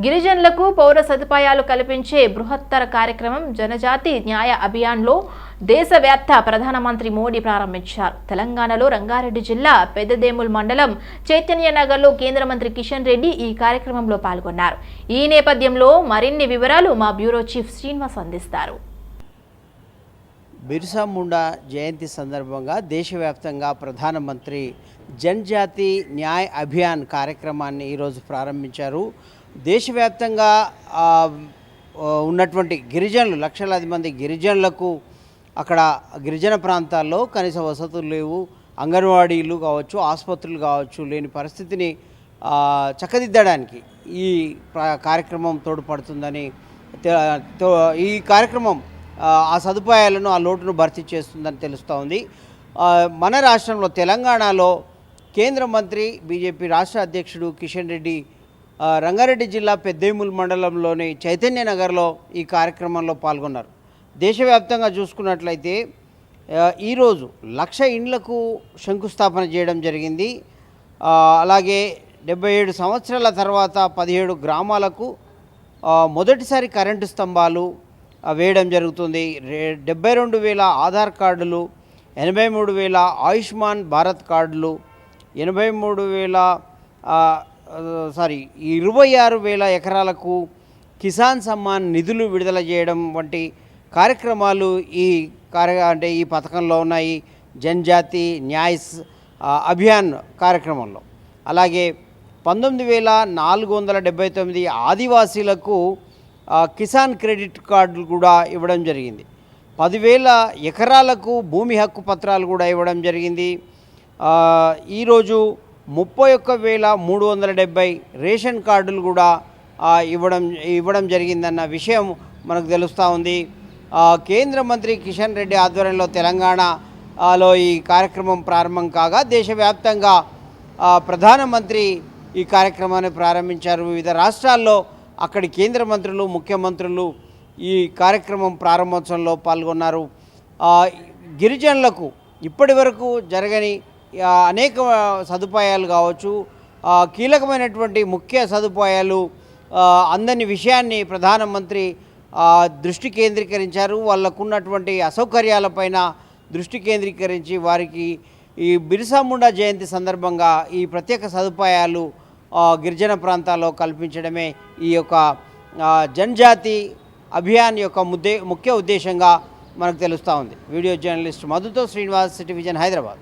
గిరిజనులకు పౌర సదుపాయాలు కల్పించే బృహత్తర కార్యక్రమం జనజాతి న్యాయ అభియాన్లో దేశవ్యాప్త ప్రధానమంత్రి మోడీ ప్రారంభించారు. తెలంగాణలో రంగారెడ్డి జిల్లా పెద్దదేముల్ మండలం చైతన్యనగర్లో కేంద్ర మంత్రి కిషన్ రెడ్డి ఈ కార్యక్రమంలో పాల్గొన్నారు. ఈ నేపథ్యంలో మరిన్ని వివరాలు మా బ్యూరో చీఫ్ శ్రీనివాస్ అందిస్తారు. బిర్సా ముండా జయంతి సందర్భంగా దేశవ్యాప్తంగా ప్రధానమంత్రి జన్జాతి న్యాయ అభియాన్ కార్యక్రమాన్ని ఈరోజు ప్రారంభించారు. దేశవ్యాప్తంగా ఉన్నటువంటి గిరిజనులు లక్షలాది మంది గిరిజనులకు అక్కడ గిరిజన ప్రాంతాల్లో కనీస వసతులు లేవు. అంగన్వాడీలు కావచ్చు ఆసుపత్రులు కావచ్చు లేని పరిస్థితిని చక్కదిద్దడానికి ఈ కార్యక్రమం తోడ్పడుతుందని ఈ కార్యక్రమం ఆ, సదుపాయాలను ఆ లోటును భర్తీ చేస్తుందని తెలుస్తూ ఉంది. మన రాష్ట్రంలో తెలంగాణలో కేంద్ర మంత్రి బీజేపీ రాష్ట్ర అధ్యక్షుడు కిషన్ రెడ్డి రంగారెడ్డి జిల్లా పెద్దేముల్ మండలంలోని చైతన్య నగర్లో ఈ కార్యక్రమంలో పాల్గొన్నారు. దేశవ్యాప్తంగా చూసుకున్నట్లయితే ఈరోజు లక్ష ఇండ్లకు శంకుస్థాపన చేయడం జరిగింది. అలాగే డెబ్బై ఏడు సంవత్సరాల తర్వాత పదిహేడు గ్రామాలకు మొదటిసారి కరెంటు స్తంభాలు వేయడం జరుగుతుంది. డెబ్బై రెండు వేల ఆధార్ కార్డులు ఎనభై మూడు వేల ఆయుష్మాన్ భారత్ కార్డులు ఎనభై మూడు వేల సారీ ఇరవై ఆరు వేల ఎకరాలకు కిసాన్ సమ్మాన్ నిధులు విడుదల చేయడం వంటి కార్యక్రమాలు ఈ కార్య అంటే ఈ పథకంలో ఉన్నాయి. జన్జాతి న్యాయస్ అభియాన్ కార్యక్రమంలో. అలాగే పంతొమ్మిది వేల నాలుగు వందల డెబ్బై తొమ్మిది ఆదివాసీలకు కిసాన్ క్రెడిట్ కార్డులు కూడా ఇవ్వడం జరిగింది. పదివేల ఎకరాలకు భూమి హక్కు పత్రాలు కూడా ఇవ్వడం జరిగింది. ఈరోజు ముప్పై ఒక్క వేల మూడు వందల డెబ్బై రేషన్ కార్డులు కూడా ఇవ్వడం ఇవ్వడం జరిగిందన్న విషయం మనకు తెలుస్తూ ఉంది. కేంద్ర మంత్రి కిషన్ రెడ్డి ఆధ్వర్యంలో తెలంగాణలో ఈ కార్యక్రమం ప్రారంభం కాగా దేశవ్యాప్తంగా ప్రధానమంత్రి ఈ కార్యక్రమాన్ని ప్రారంభించారు. వివిధ రాష్ట్రాల్లో అక్కడి కేంద్ర మంత్రులు ముఖ్యమంత్రులు ఈ కార్యక్రమం ప్రారంభోత్సవంలో పాల్గొన్నారు. గిరిజనులకు ఇప్పటి వరకు జరగని అనేక సదుపాయాలు కావచ్చు. కీలకమైనటువంటి ముఖ్య సదుపాయాలు అందని విషయాన్ని ప్రధానమంత్రి దృష్టి కేంద్రీకరించారు. వాళ్ళకున్నటువంటి అసౌకర్యాలపైన దృష్టి కేంద్రీకరించి వారికి ఈ బిర్సా ముండా జయంతి సందర్భంగా ఈ ప్రత్యేక సదుపాయాలు గిరిజన ప్రాంతాల్లో కల్పించడమే ఈ యొక్క జనజాతి జన్జాతి అభియాన్ యొక్క ముద్దే ముఖ్య ఉద్దేశంగా మనకు తెలుస్తూ ఉంది. వీడియో జర్నలిస్ట్ మధుతో శ్రీనివాస్ సిటీ విజన్ హైదరాబాద్.